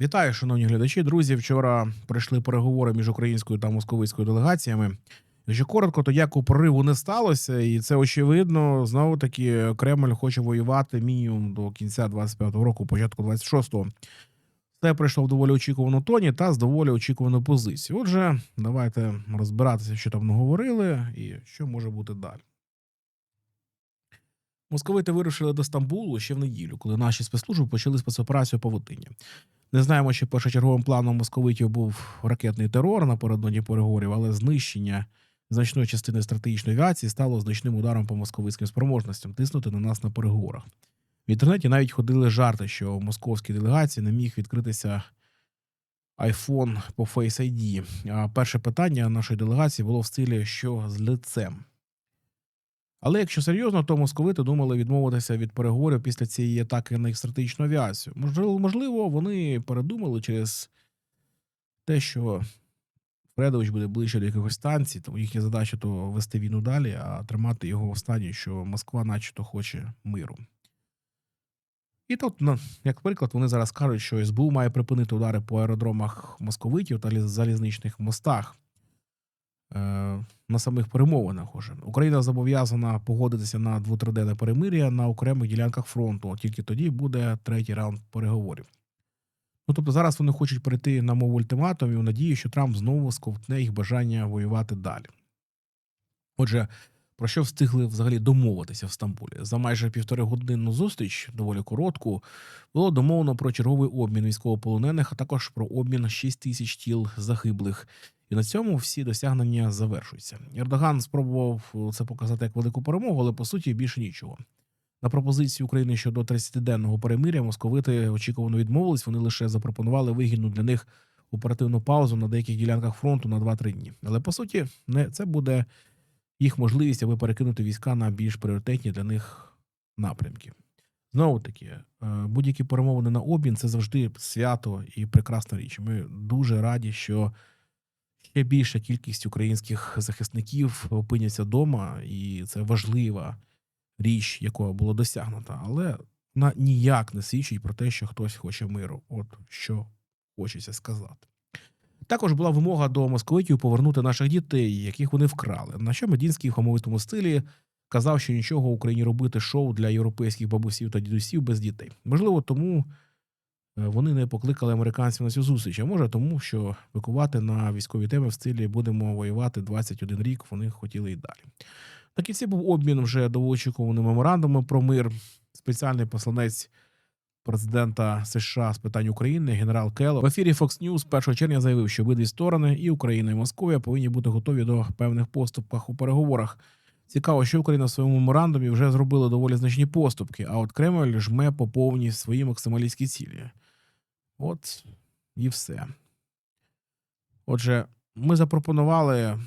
Вітаю, шановні глядачі. Друзі, вчора пройшли переговори між українською та московицькою делегаціями. Якщо коротко, то як у прориву не сталося, і це очевидно. Знову таки, Кремль хоче воювати мінімум до кінця 25-го року, початку 26-го. Це прийшло в доволі очікувану тоні та з доволі очікувану позицію. Отже, давайте розбиратися, що там наговорили, і що може бути далі. Московити вирушили до Стамбулу ще в неділю, коли наші спецслужби почали спецоперацію Павутиння. Не знаємо, чи першочерговим планом московитів був ракетний терор напередодні переговорів, але знищення значної частини стратегічної авіації стало значним ударом по московицьким спроможностям тиснути на нас на переговорах. В інтернеті навіть ходили жарти, що у московській делегації не міг відкритися iPhone по Face ID. А перше питання нашої делегації було в стилі що з лицем. Але якщо серйозно, то московити думали відмовитися від переговорів після цієї атаки на їх стратегічну авіацію. Можливо, вони передумали через те, що Фредович буде ближче до якихось станцій, тому їхня задача то вести війну далі, а тримати його в стані, що Москва, начебто, хоче миру. І тут, ну, як приклад, вони зараз кажуть, що СБУ має припинити удари по аеродромах московитів та ліз- залізничних мостах на самих перемовинах. Уже Україна зобов'язана погодитися на двотриденне перемир'я на окремих ділянках фронту. Тільки тоді буде третій раунд переговорів. Ну тобто зараз вони хочуть перейти на мову ультиматумів, надії, що Трамп знову сковтне їх бажання воювати далі. Отже, про що встигли взагалі домовитися в Стамбулі? За майже півтори годинну зустріч, доволі коротку, було домовлено про черговий обмін військовополонених, а також про обмін 6 тисяч тіл загиблих. І на цьому всі досягнення завершуються. Ердоган спробував це показати як велику перемогу, але по суті більше нічого. На пропозицію України щодо 30-денного перемиря московити очікувано відмовились. Вони лише запропонували вигідну для них оперативну паузу на деяких ділянках фронту на 2-3 дні. Але по суті, не це буде їх можливість, аби перекинути війська на більш пріоритетні для них напрямки. Знову таки, е, будь-які перемовини на обмін це завжди свято і прекрасна річ. Ми дуже раді, що ще більша кількість українських захисників опиняться вдома, і це важлива річ, якого було досягнута, але вона ніяк не свідчить про те, що хтось хоче миру. От що хочеться сказати. Також була вимога до московитів повернути наших дітей, яких вони вкрали. На що Медінський в хамовитому стилі казав, що нічого Україні робити шоу для європейських бабусів та дідусів без дітей. Можливо, тому вони не покликали американців на цю зустріч. А може, тому що викувати на військові теми в стилі будемо воювати 21 рік. Вони хотіли і далі. На кінці був обмін вже довгоочікуваним меморандумом про мир. Спеціальний посланець президента США з питань України генерал Келло в ефірі Fox News 1 червня заявив, що обидві сторони і Україна, і Московія повинні бути готові до певних поступках у переговорах. Цікаво, що Україна в своєму меморандумі вже зробила доволі значні поступки, а от Кремль жме по повній свої максималістські цілі. От і все. Отже, ми запропонували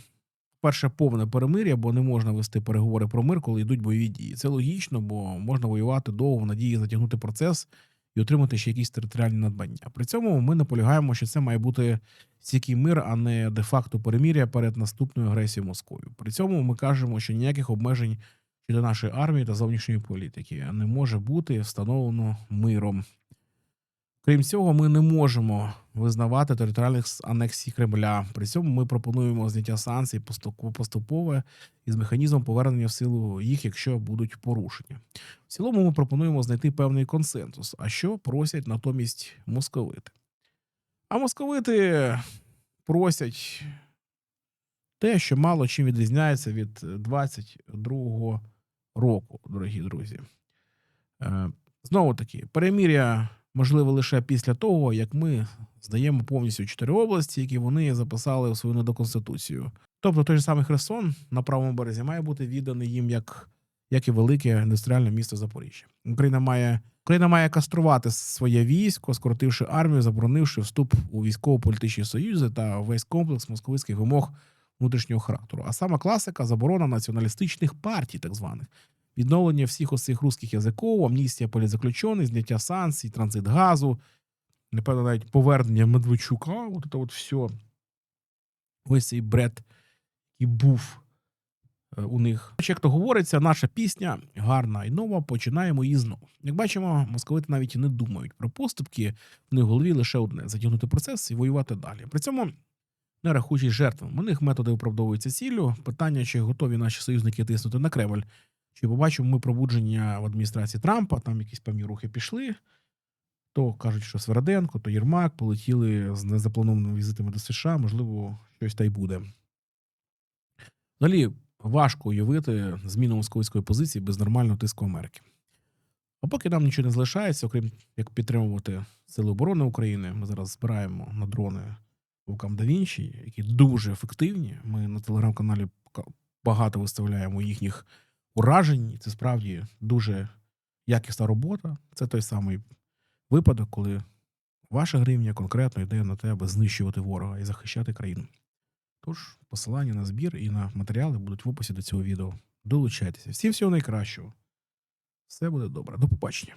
перше повне перемир'я, бо не можна вести переговори про мир, коли йдуть бойові дії. Це логічно, бо можна воювати довго в надії затягнути процес і отримати ще якісь територіальні надбання. При цьому ми наполягаємо, що це має бути стійкий мир, а не де-факто перемир'я перед наступною агресією Москвою. При цьому ми кажемо, що ніяких обмежень щодо нашої армії та зовнішньої політики не може бути встановлено миром. Крім цього, ми не можемо визнавати територіальних анексій Кремля. При цьому ми пропонуємо зняття санкцій поступ- поступове із механізмом повернення в силу їх, якщо будуть порушення. В цілому ми пропонуємо знайти певний консенсус. А що просять натомість московити? А московити просять те, що мало чим відрізняється від 22-го року, дорогі друзі. Е, Знову таки, переміря можливо лише після того, як ми здаємо повністю чотири області, які вони записали у свою недоконституцію. Тобто той же самий Херсон на правому березі має бути відданий їм як, як і велике індустріальне місто Запоріжжя. Україна має Україна має каструвати своє військо, скоротивши армію, заборонивши вступ у військово-політичні союзи та весь комплекс московицьких вимог внутрішнього характеру. А сама класика заборона націоналістичних партій, так званих. Відновлення всіх оцих русських язиків, амністія політзаключених, зняття санкцій, транзит газу, напевно, навіть повернення Медведчука, от це от все. Ось цей бред, який був е, у них. Як то говориться, наша пісня гарна і нова, починаємо її знову. Як бачимо, московити навіть і не думають про поступки, в них в голові лише одне затягнути процес і воювати далі. При цьому не рахуючись жертвам. У них методи оправдовуються ціллю. Питання, чи готові наші союзники тиснути на Кремль, чи побачимо ми пробудження в адміністрації Трампа, там якісь певні рухи пішли. То кажуть, що Сверденко, то Єрмак полетіли з незапланованими візитами до США, можливо, щось та й буде. Далі важко уявити зміну московської позиції без нормального тиску Америки. А поки нам нічого не залишається, окрім як підтримувати Сили оборони України, ми зараз збираємо на дрони Вулкам да Вінчі, які дуже ефективні. Ми на телеграм-каналі багато виставляємо їхніх уражень. Це справді дуже якісна робота. Це той самий випадок, коли ваша гривня конкретно йде на те, аби знищувати ворога і захищати країну. Тож посилання на збір і на матеріали будуть в описі до цього відео. Долучайтеся. Всім всього найкращого. Все буде добре. До побачення.